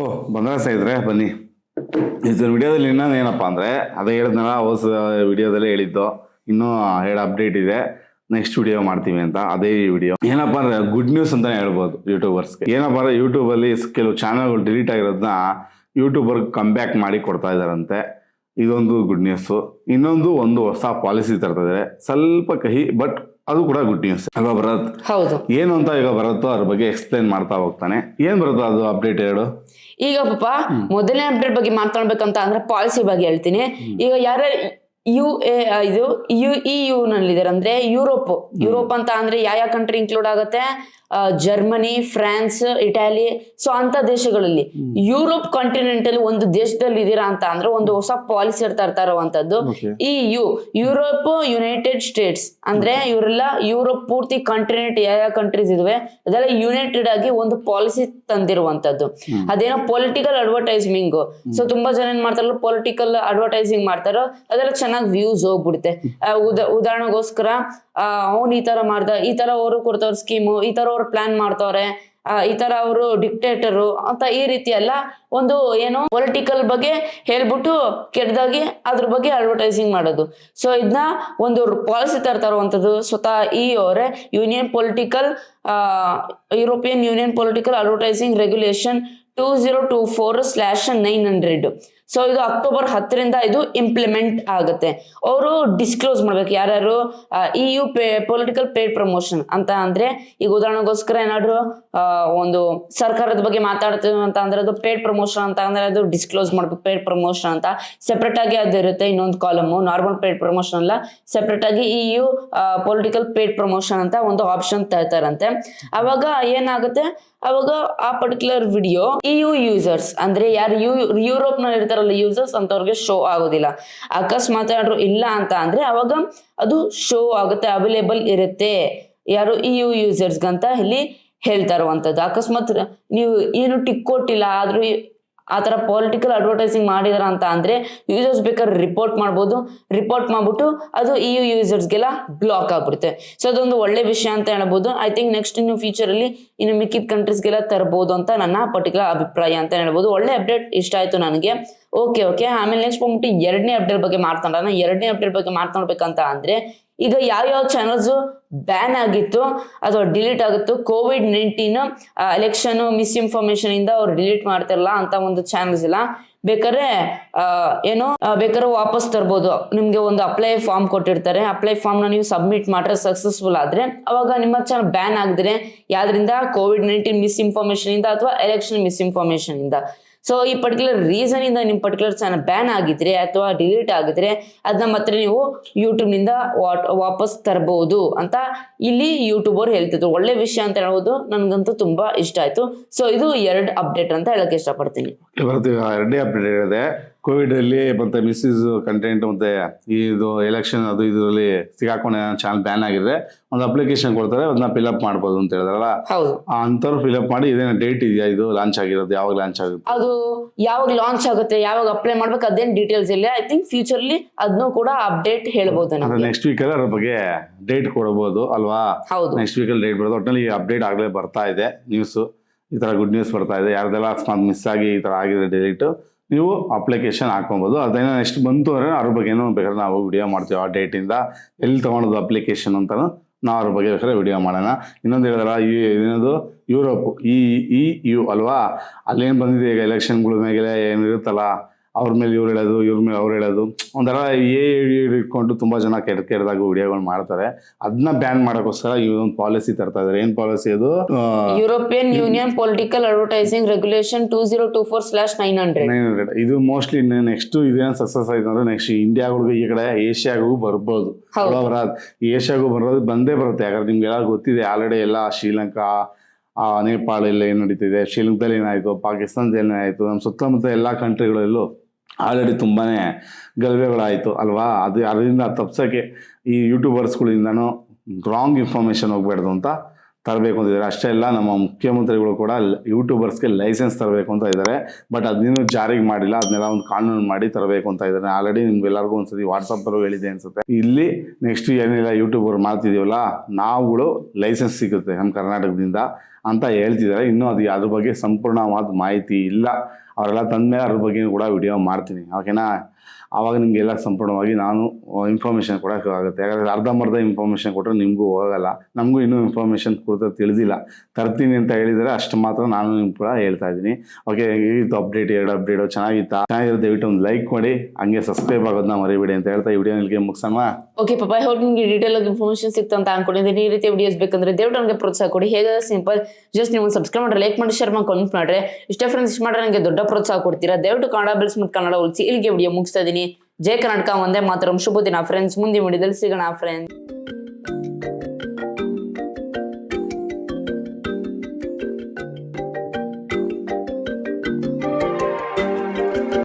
ಓ ಬಂದ್ರೆ ಇದ್ರೆ ಬನ್ನಿ. ಇದು ವಿಡಿಯೋದಲ್ಲಿ ಇನ್ನೊಂದು ಏನಪ್ಪ ಅಂದರೆ, ಅದೇ ಹೇಳಿದ್ನಲ್ಲ, ಹೊಸ ವಿಡಿಯೋದಲ್ಲೇ ಹೇಳಿದ್ದು. ಇನ್ನೂ ಎರಡು ಅಪ್ಡೇಟ್ ಇದೆ. ನೆಕ್ಸ್ಟ್ ವಿಡಿಯೋ ಮಾಡ್ತೀವಿ ಅಂತ, ಅದೇ ವಿಡಿಯೋ. ಏನಪ್ಪ ಅಂದ್ರೆ ಗುಡ್ ನ್ಯೂಸ್ ಅಂತಲೇ ಹೇಳ್ಬೋದು ಯೂಟ್ಯೂಬರ್ಸ್ಗೆ ಏನಪ್ಪ ಅಂದ್ರೆ ಯೂಟ್ಯೂಬಲ್ಲಿ ಕೆಲವು ಚಾನಲ್ಗಳು ಡಿಲೀಟ್ ಆಗಿರೋದನ್ನ ಯೂಟ್ಯೂಬರ್ಗೆ ಕಮ್ ಬ್ಯಾಕ್ ಮಾಡಿ ಕೊಡ್ತಾ ಇದ್ದಾರಂತೆ. ಇದೊಂದು ಗುಡ್ ನ್ಯೂಸು ಇನ್ನೊಂದು, ಒಂದು ಹೊಸ ಪಾಲಿಸಿ ತರ್ತಿದ್ದಾರೆ ಸ್ವಲ್ಪ ಕಹಿ ಬಟ್ ಅದು ಕೂಡ ಗುಡ್ ನ್ಯೂಸ್ ಅಲ್ವಾ ಭರತ್? ಹೌದು. ಏನು ಅಂತ ಈಗ ಬರುತ್ತೋ ಅದ್ರ ಬಗ್ಗೆ ಎಕ್ಸ್ಪ್ಲೈನ್ ಮಾಡ್ತಾ ಹೋಗ್ತಾನೆ. ಏನ್ ಬರುತ್ತೋ ಅದು ಅಪ್ಡೇಟ್ ಹೇಳು ಈಗ ಪಾಪ ಮೊದಲನೇ ಅಪ್ಡೇಟ್ ಬಗ್ಗೆ ಮಾತಾಡ್ಬೇಕಂತ ಅಂದ್ರೆ ಪಾಲಿಸಿ ಬಗ್ಗೆ ಹೇಳ್ತೀನಿ. ಈಗ ಯಾರ ಯು ಎ ಇದು ಯು ಇ ಯು ನಲ್ಲಿದ್ದಾರೆ. ಅಂದ್ರೆ ಯುರೋಪ್ ಯುರೋಪ್ ಅಂತ ಅಂದ್ರೆ ಯಾವ ಯಾವ ಕಂಟ್ರಿ ಇನ್ಕ್ಲೂಡ್ ಆಗುತ್ತೆ? ಜರ್ಮನಿ ಫ್ರಾನ್ಸ್ ಇಟಾಲಿ ಸೊ ಅಂತ ದೇಶಗಳಲ್ಲಿ ಯುರೋಪ್ ಕಾಂಟಿನೆಂಟ್ ಅಲ್ಲಿ ಒಂದು ದೇಶದಲ್ಲಿ ಇದೀರಾ ಅಂತ ಅಂದ್ರೆ ಒಂದು ಹೊಸ ಪಾಲಿಸಿ ಇರ್ತಾ ಇರುವಂತದ್ದು ಇ ಈ ಯು ಯುರೋಪ್ ಯುನೈಟೆಡ್ ಸ್ಟೇಟ್ಸ್ ಅಂದ್ರೆ ಇವರೆಲ್ಲ ಯುರೋಪ್ ಪೂರ್ತಿ ಕಾಂಟಿನೆಂಟ್ ಯಾವ ಯಾವ ಕಂಟ್ರೀಸ್ ಇದಾವೆ ಅದೆಲ್ಲ ಯುನೈಟೆಡ್ ಆಗಿ ಒಂದು ಪಾಲಿಸಿ ತಂದಿರುವಂತದ್ದು ಅದೇನೋ ಪೊಲಿಟಿಕಲ್ ಅಡ್ವರ್ಟೈಸ್ಮಿಂಗ್ ಸೊ ತುಂಬಾ ಜನ ಏನ್ ಮಾಡ್ತಾರಲ್ಲ ಪೊಲಿಟಿಕಲ್ ಅಡ್ವರ್ಟೈಸಿಂಗ್ ಮಾಡ್ತಾರೋ ಅದೆಲ್ಲ ಚೆನ್ನಾಗಿ ವ್ಯೂಸ್ ಹೋಗ್ಬಿಡುತ್ತೆ. ಉದಾಹರಣೆಗೋಸ್ಕರ ಅವ್ನು ಈ ತರ ಮಾಡ್ದ, ಈ ತರ ಅವರು ಕೊಡ್ತವ್ರ ಸ್ಕೀಮು ಈ ತರ ಅವ್ರು ಪ್ಲಾನ್ ಮಾಡ್ತವ್ರೆ ಈ ತರ ಅವರು ಡಿಕ್ಟೇಟರು ಅಂತ ಈ ರೀತಿ ಎಲ್ಲ ಒಂದು ಏನು ಪೊಲಿಟಿಕಲ್ ಬಗ್ಗೆ ಹೇಳ್ಬಿಟ್ಟು ಕೆಟ್ಟದಾಗಿ ಅದ್ರ ಬಗ್ಗೆ ಅಡ್ವರ್ಟೈಸಿಂಗ್ ಮಾಡೋದು. ಸೊ ಇದನ್ನ ಒಂದು ಪಾಲಿಸಿ ಇರುವಂಥದ್ದು ಸ್ವತಃ ಇ ಅವರೇ union political European union political advertising regulation two zero two four slash nine hundred so ಇದು ಅಕ್ಟೋಬರ್ ಹತ್ತರಿಂದ ಇದು ಇಂಪ್ಲಿಮೆಂಟ್ ಆಗುತ್ತೆ. ಅವರು ಡಿಸ್ಕ್ಲೋಸ್ ಮಾಡ್ಬೇಕು ಯಾರ್ಯಾರು E U pay political paid promotion ಅಂತ ಅಂದ್ರೆ, ಈಗ ಉದಾಹರಣೆಗೋಸ್ಕರ ಏನಾದ್ರು ಒಂದು ಸರ್ಕಾರದ ಬಗ್ಗೆ ಮಾತಾಡ್ತೀವಿ ಅಂತ ಅಂದ್ರೆ ಅದು ಪೇಡ್ ಪ್ರಮೋಷನ್ ಅಂತ ಅಂದ್ರೆ ಅದು ಡಿಸ್ಕ್ಲೋಸ್ ಮಾಡ್ಬೇಕು ಪೇಡ್ ಪ್ರಮೋಷನ್ ಅಂತ. ಸೆಪ್ರೇಟ್ ಆಗಿ ಅದು ಇರುತ್ತೆ, ಇನ್ನೊಂದು ಕಾಲಮು ನಾರ್ಮಲ್ ಪೇಡ್ ಪ್ರಮೋಷನ್ ಅಲ್ಲ. ಸೆಪರೇಟ್ ಆಗಿ E U political paid promotion ಅಂತ ಒಂದು ಆಪ್ಷನ್ ತರ್ತಾರಂತೆ. ಅವಾಗ ಏನಾಗುತ್ತೆ? ಅವಾಗ ಆ particular video E U users ಅಂದ್ರೆ ಯಾರು ಯು ಯುರೋಪ್ನಲ್ಲಿ ಯೂಸರ್ಸ್ ಅಂತವ್ರಿಗೆ ಶೋ ಆಗೋದಿಲ್ಲ. ಅಕಸ್ಮಾತ್ ಯಾರು ಇಲ್ಲ ಅಂತ ಅಂದ್ರೆ ಅವಾಗ ಅದು ಶೋ ಆಗುತ್ತೆ ಅವೈಲೇಬಲ್ ಇರುತ್ತೆ. ಯಾರು ಇ ಯು ಯೂಸರ್ಸ್ಗಂತ ಇಲ್ಲಿ ಹೇಳ್ತಾ ಇರುವಂತದ್ದು. ಅಕಸ್ಮಾತ್ ನೀವು ಏನು ಟಿಕ್ ಕೊಟ್ಟಿಲ್ಲ, ಆದ್ರೂ ಆ ಥರ ಪೊಲಿಟಿಕಲ್ ಅಡ್ವರ್ಟೈಸಿಂಗ್ ಮಾಡಿದಾರ ಅಂತ ಅಂದರೆ ಯೂಸರ್ಸ್ ಬೇಕಾದ್ರೆ ರಿಪೋರ್ಟ್ ಮಾಡ್ಬೋದು. ರಿಪೋರ್ಟ್ ಮಾಡ್ಬಿಟ್ಟು ಅದು ಯು ಯೂಸರ್ಸ್ಗೆಲ್ಲ ಬ್ಲಾಕ್ ಆಗ್ಬಿಡುತ್ತೆ. ಸೊ ಅದೊಂದು ಒಳ್ಳೆ ವಿಷಯ ಅಂತ ಹೇಳ್ಬೋದು. ಐ ಥಿಂಕ್ ನೆಕ್ಸ್ಟ್ ಇನ್ನು ಫ್ಯೂಚರಲ್ಲಿ ಇನ್ನು ಮಿಕ್ಕಿದ ಕಂಟ್ರೀಸ್ಗೆಲ್ಲ ತರ್ಬೋದು ಅಂತ ನನ್ನ ಪರ್ಟಿಕ್ಯುಲರ್ ಅಭಿಪ್ರಾಯ ಅಂತ ಹೇಳ್ಬೋದು. ಒಳ್ಳೆ ಅಪ್ಡೇಟ್ ಇಷ್ಟ ಆಯ್ತು ನನಗೆ. ಓಕೆ ಓಕೆ ಆಮೇಲೆ ನೆಕ್ಸ್ಟ್ ಬಂದ್ಬಿಟ್ಟು ಎರಡನೇ ಅಪ್ಡೇಟ್ ಬಗ್ಗೆ ಮಾತಾಡೋಣ. ಎರಡನೇ ಅಪ್ಡೇಟ್ ಬಗ್ಗೆ ಮಾತನಾಡ್ಬೇಕಂತ ಅಂದ್ರೆ ಈಗ ಯಾವ ಚಾನಲ್ಸ್ ಬ್ಯಾನ್ ಆಗಿತ್ತು, ಅಥವಾ ಡಿಲೀಟ್ ಆಗುತ್ತೋ ಕೋವಿಡ್ ನೈನ್ಟೀನ್ ಎಲೆಕ್ಷನ್ ಮಿಸ್ಇನ್ಫಾರ್ಮೇಶನ್ ಇಂದ ಅವ್ರು ಡಿಲೀಟ್ ಮಾಡ್ತಿರಲ್ಲ ಅಂತ ಒಂದು ಚಾನಲ್ಸ್ ಇಲ್ಲ. ಬೇಕಾದ್ರೆ ಏನೋ ಬೇಕಾದ್ರೆ ವಾಪಸ್ ತರ್ಬೋದು. ನಿಮ್ಗೆ ಒಂದು ಅಪ್ಲೈ ಫಾರ್ಮ್ ಕೊಟ್ಟಿರ್ತಾರೆ. ಅಪ್ಲೈ ಫಾರ್ಮ್ನ ನೀವು ಸಬ್ಮಿಟ್ ಮಾಡ್ರೆ ಸಕ್ಸಸ್ಫುಲ್ ಆದ್ರೆ, ಅವಾಗ ನಿಮ್ಮ ಚಾನಲ್ ಬ್ಯಾನ್ ಆಗಿದ್ರೆ ಯಾವ್ದ್ರಿಂದ? ಕೋವಿಡ್ ನೈನ್ಟೀನ್ ಮಿಸ್ಇನ್ಫಾರ್ಮೇಶನ್ ಇಂದ ಅಥವಾ ಎಲೆಕ್ಷನ್ ಮಿಸ್ಇನ್ಫಾರ್ಮೇಶನ್ ಇಂದ. ಸೊ ಈ ಪರ್ಟಿಕ್ಯುಲರ್ ರೀಸನ್ ಇಂದ ನಿಮ್ಮ ಪರ್ಟಿಕ್ಯುಲರ್ ಚಾನಲ್ ಬ್ಯಾನ್ ಆಗಿದ್ರೆ ಅಥವಾ ಡಿಲೀಟ್ ಆಗಿದ್ರೆ ಅದನ್ನ ಮತ್ತೆ ನೀವು ಯೂಟ್ಯೂಬ್ನಿಂದ ವಾಪಸ್ ತರಬಹುದು ಅಂತ ಇಲ್ಲಿ ಯೂಟ್ಯೂಬರ್ ಹೇಳ್ತಿದ್ರು. ಒಳ್ಳೆ ವಿಷಯ ಅಂತ ಹೇಳುವುದು ನನ್ಗಂತೂ ತುಂಬಾ ಇಷ್ಟ ಆಯ್ತು. ಸೊ ಇದು ಎರಡು ಅಪ್ಡೇಟ್ ಅಂತ ಹೇಳಕ್ ಇಷ್ಟಪಡ್ತೀನಿ. ಎರಡನೇ ಎರಡೇ ಅಪ್ಡೇಟ್ ಇದೆ. ಕೋವಿಡ್ ಅಲ್ಲಿ ಮತ್ತೆ ಮಿಸ್ಯೂಸ್ ಕಂಟೆಂಟ್ ಮತ್ತೆ ಇದು ಎಲೆಕ್ಷನ್ ಅದು ಇದರಲ್ಲಿ ಸಿಗಾಕೊಂಡು ಚಾನಲ್ ಬ್ಯಾನ್ ಆಗಿದೆ ಒಂದು ಅಪ್ಲಿಕೇಶನ್ ಕೊಡ್ತಾರೆ ಅದನ್ನ ಫಿಲ್ಅಪ್ ಮಾಡ್ಬೋದು ಅಂತ ಹೇಳಿದ್ರಲ್ಲ? ಅಂಥವ್ರು ಫಿಲ್ಅಪ್ ಮಾಡಿ ಇದೇನು ಡೇಟ್ ಇದೆಯಾ ಇದು ಲಾಂಚ್ ಆಗಿರೋದು ಯಾವಾಗ ಲಾಂಚ್ ಆಗುತ್ತೆ? ಅದು ಯಾವಾಗ ಲಾಂಚ್ ಆಗುತ್ತೆ ಯಾವಾಗ ಅಪ್ಲೈ ಮಾಡ್ಬೇಕು ಅದೇನ್ ಡೀಟೇಲ್ಸ್ ಇಲ್ಲ. ಐ ಥಿಂಕ್ ಫ್ಯೂಚರ್ಲಿ ಅದನ್ನು ಕೂಡ ಅಪ್ಡೇಟ್ ಹೇಳ್ಬೋದು ನೆಕ್ಸ್ಟ್ ವೀಕ್ ವೀಕಲ್ಲಿ ಅದ್ರ ಬಗ್ಗೆ ಡೇಟ್ ಕೊಡಬಹುದು ಅಲ್ವಾ? ಹೌದು. ನೆಕ್ಸ್ಟ್ ವೀಕಲ್ಲಿ ಡೇಟ್ ಬರೋದು ಒಟ್ಟಿನಲ್ಲಿ ಅಪ್ಡೇಟ್ ಆಗಲೇ ಬರ್ತಾ ಇದೆ ನ್ಯೂಸು ಈ ಥರ ಗುಡ್ ನ್ಯೂಸ್ ಬರ್ತಾ ಇದೆ. ಯಾರ್ದೆಲ್ಲ ಅಕಸ್ಮಾತ್ ಮಿಸ್ ಆಗಿ ಈ ಥರ ಆಗಿದೆ ಡೇಟ್ ನೀವು ಅಪ್ಲಿಕೇಶನ್ ಹಾಕೊಬೋದು ಅದೇನೋ ನೆಕ್ಸ್ಟ್ ಬಂತು ಅಂದರೆ ಅದ್ರ ಏನೋ ಬೇಕಾದ್ರೆ ನಾವು ವಿಡಿಯೋ ಮಾಡ್ತೀವಿ ಆ ಡೇಟಿಂದ ಎಲ್ಲಿ ತೊಗೊಳೋದು ಅಪ್ಲಿಕೇಶನ್ ಅಂತಲೂ ನಾವು ಅದ್ರ ಬಗ್ಗೆ ಬೇಕಾದ್ರೆ ವಿಡಿಯೋ ಮಾಡೋಣ. ಇನ್ನೊಂದು ಹೇಳಿದ್ರೆ ಈ ಏನದು ಯುರೋಪ್ ಈ ಇ ಯು ಅಲ್ವಾ? ಅಲ್ಲೇನು ಬಂದಿದೆ ಈಗ ಎಲೆಕ್ಷನ್ಗಳ ಮೇಲೆ ಏನು ಇರುತ್ತಲ್ಲ ಅವ್ರ ಮೇಲೆ ಇವ್ರು ಹೇಳೋದು ಇವ್ರ ಮೇಲೆ ಅವ್ರು ಹೇಳೋದು. ಒಂಥರ ಏ ಇಟ್ಕೊಂಡು ತುಂಬ ಜನ ಕೆಟ್ಟ ಕೆಟ್ಟದಾಗ ವಿಡಿಯೋಗಳು ಮಾಡ್ತಾರೆ. ಅದನ್ನ ಬ್ಯಾನ್ ಮಾಡೋಕ್ಕೋಸ್ಕರ ಈ ಒಂದು ಪಾಲಿಸಿ ತರ್ತಾ ಇದಾರೆ. ಏನು ಪಾಲಿಸಿ ಅದು? European union political advertising regulation two zero two four slash nine hundred 900. ಇದು ಮೋಸ್ಟ್ಲಿ ನೆಕ್ಸ್ಟ್ ಇದೇನು ಸಕ್ಸಸ್ ಆಯ್ತು ಅಂದ್ರೆ ನೆಕ್ಸ್ಟ್ ಇಂಡಿಯಾಗಳಿಗೂ ಈ ಕಡೆ ಏಷ್ಯಾಗೂ ಬರ್ಬೋದು. ಏಷ್ಯಾಗೂ ಬರೋದು ಬಂದೇ ಬರುತ್ತೆ. ಯಾಕಂದ್ರೆ ನಿಮ್ಗೆಲ್ಲ ಗೊತ್ತಿದೆ ಆಲ್ರೆಡಿ ಎಲ್ಲ ಶ್ರೀಲಂಕಾ ಆ, ನೇಪಾಳ ಎಲ್ಲ ಏನ್ ನಡೀತಿದೆ? ಶ್ರೀಲಂಕಾದಲ್ಲಿ ಏನಾಯ್ತು ಪಾಕಿಸ್ತಾನದಲ್ಲಿ ಏನಾಯಿತು ನಮ್ಮ ಸುತ್ತಮುತ್ತ ಎಲ್ಲಾ ಕಂಟ್ರಿಗಳಲ್ಲೂ ಆಲ್ರೆಡಿ ತುಂಬಾ ಗಲಭೆಗಳಾಯಿತು ಅಲ್ವಾ? ಅದು ಅದರಿಂದ ತಪ್ಸೋಕ್ಕೆ ಈ ಯೂಟ್ಯೂಬರ್ಸ್ಗಳಿಂದನೂ ರಾಂಗ್ ಇನ್ಫಾರ್ಮೇಷನ್ ಹೋಗ್ಬಾರ್ದು ಅಂತ ತರಬೇಕು ಅಂತಿದ್ದಾರೆ ಅಷ್ಟೇ ಅಲ್ಲ, ನಮ್ಮ ಮುಖ್ಯಮಂತ್ರಿಗಳು ಕೂಡ ಯೂಟ್ಯೂಬರ್ಸ್ಗೆ ಲೈಸೆನ್ಸ್ ತರಬೇಕು ಅಂತ ಇದ್ದಾರೆ. ಬಟ್ ಅದನ್ನೂ ಜಾರಿಗೆ ಮಾಡಿಲ್ಲ ಅದನ್ನೆಲ್ಲ ಒಂದು ಕಾನೂನು ಮಾಡಿ ತರಬೇಕು ಅಂತ ಇದ್ದಾರೆ. ಆಲ್ರೆಡಿ ನಿಮ್ಗೆಲ್ಲರಿಗೂ ಒಂದ್ಸತಿ ವಾಟ್ಸಪ್ಪಲ್ಲೂ ಹೇಳಿದೆ ಅನ್ಸುತ್ತೆ. ಇಲ್ಲಿ ನೆಕ್ಸ್ಟ್ ಏನಿಲ್ಲ, ಯೂಟ್ಯೂಬರ್ ಮಾಡ್ತಿದ್ದೀವಲ್ಲ ನಾವುಗಳು ಲೈಸೆನ್ಸ್ ಸಿಗುತ್ತೆ ನಮ್ಮ ಕರ್ನಾಟಕದಿಂದ. ಅಂತ ಹೇಳ್ತಿದ್ದಾರೆ. ಇನ್ನೂ ಅದು ಅದ್ರ ಬಗ್ಗೆ ಸಂಪೂರ್ಣವಾದ ಮಾಹಿತಿ ಇಲ್ಲ. ಅವರೆಲ್ಲ ತಂದ ಮೇಲೆ ಅದ್ರ ಬಗ್ಗೆ ಕೂಡ ವಿಡಿಯೋ ಮಾಡ್ತೀನಿ. ಓಕೆನಾ ಆವಾಗ ನಿಮಗೆಲ್ಲ ಸಂಪೂರ್ಣವಾಗಿ ನಾನು ಇನ್ಫಾರ್ಮೇಷನ್ ಆಗುತ್ತೆ. ಯಾಕಂದರೆ ಅರ್ಧಂಬರ್ಧ ಇನ್ಫಾರ್ಮೇಷನ್ ಕೊಟ್ಟರೆ ನಿಮಗೂ ಹೋಗಲ್ಲ. ನಮಗೂ ಇನ್ನೂ ಇನ್ಫಾರ್ಮೇಶನ್ ಕುರಿತು ತಿಳಿದಿಲ್ಲ. ತರ್ತೀನಿ ಅಂತ ಹೇಳಿದರೆ ಅಷ್ಟು ಮಾತ್ರ ನಾನು ನಿಮ್ಗೆ ಕೂಡ ಹೇಳ್ತಾ ಇದ್ದೀನಿ. ಓಕೆ ಇದು ಅಪ್ಡೇಟ್ ಎರಡು ಅಪ್ಡೇಟು ಚೆನ್ನಾಗಿತ್ತಾ? ಚೆನ್ನಾಗಿರೋ ದಯವಿಟ್ಟು ಒಂದು ಲೈಕ್ ಮಾಡಿ. ಹಂಗೆ ಸಬ್ಸ್ಕ್ರೈಬ್ ಆಗೋದನ್ನ ಮರಿಬೇಡಿ ಅಂತ ಹೇಳ್ತಾ ಈ ವಿಡಿಯೋ ಇಲ್ಲಿಗೆ ಮುಗಿಸಮ್ಮ ಓಕೆ ಪಾಪ ಹೋಗಿ ನಿಮಗೆ ಡೀಟೇಲ್ ಆಗಿ ಇನ್ಫಾರ್ಮೇಶನ್ ಸಿಕ್ತು ಅಂತ ಅನ್ಕೊಂಡಿದ್ದೀನಿ. ಈ ರೀತಿ ವಿಡಿಯೋಸ್ ಬೇಕಂದ್ರೆ ದೇವ್ರು ನನಗೆ ಪ್ರೋತ್ಸಾಹ ಕೊಡಿ. ಹೇಗೆ ಸಿಂಪಲ್ ಜಸ್ಟ್ ನೀವು ಸಬ್ಸ್ಕ್ರೈಬ್ ಮಾಡಿ ಲೈಕ್ ಮಾಡಿ ಶೇರ್ ಮಾಡಿ ಕಮೆಂಟ್ ಮಾಡ್ರೆ. ಇಷ್ಟ ಫ್ರೆಂಡ್ಸ್ ಇಷ್ಟ ಮಾಡ್ರೆ ನನಗೆ ದೊಡ್ಡ ಪ್ರೋತ್ಸಾಹ ಕೊಡ್ತೀರಾ. ದಯವಿಟ್ಟು ಕನ್ನಡ ಬೆಳೆಸ್ಬಿಟ್ಟು ಕನ್ನಡ ಉಳಿಸಿ. ಇಲ್ಲಿಗೆ ವಿಡಿಯೋ ಮುಗಿಸ್ತಾ ಇದ್ದೀನಿ ಜೈ ಕರ್ನಾಟಕ ಒಂದೇ ಮಾತ್ರ. ಶುಭ ದಿನ ಫ್ರೆಂಡ್ಸ್ ಮುಂದೆ ವಿಡಿಯೋದಲ್ಲಿ ಸಿಗೋಣ ಫ್ರೆಂಡ್ಸ್